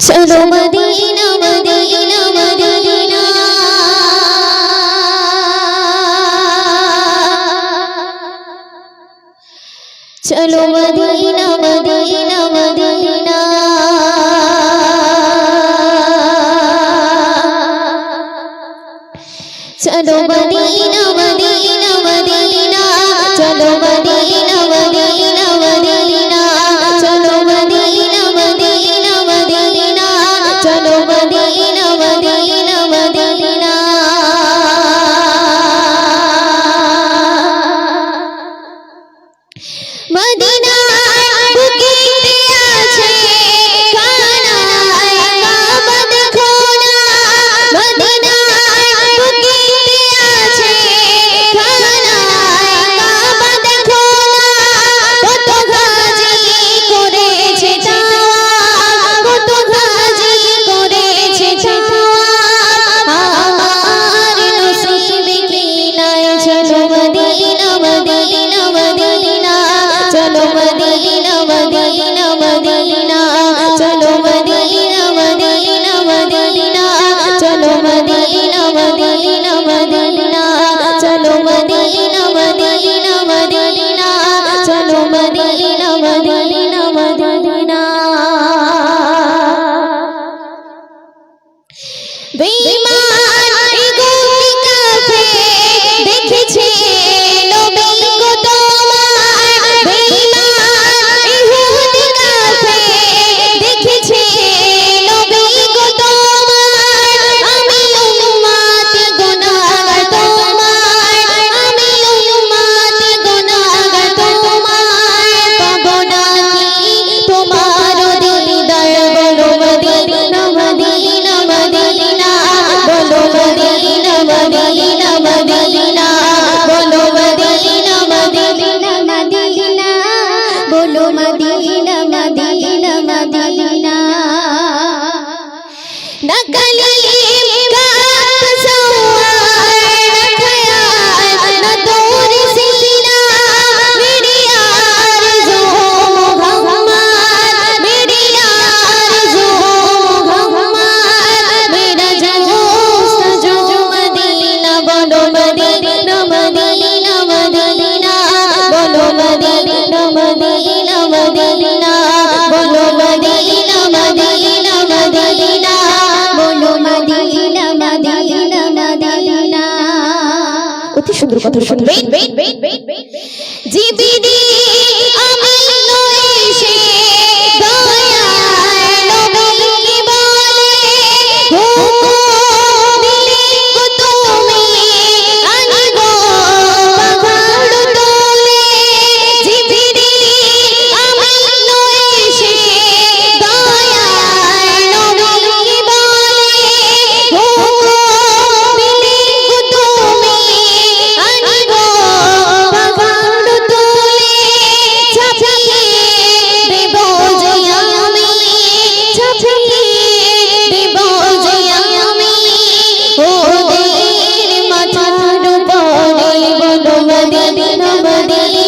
চলো Medina Medina Medina চলো Medina Medina Medina চলো মদিনা মদিনা মদিনা চলো But. ¡Cali! বন্ধুর কথা শুনবেন? i baby.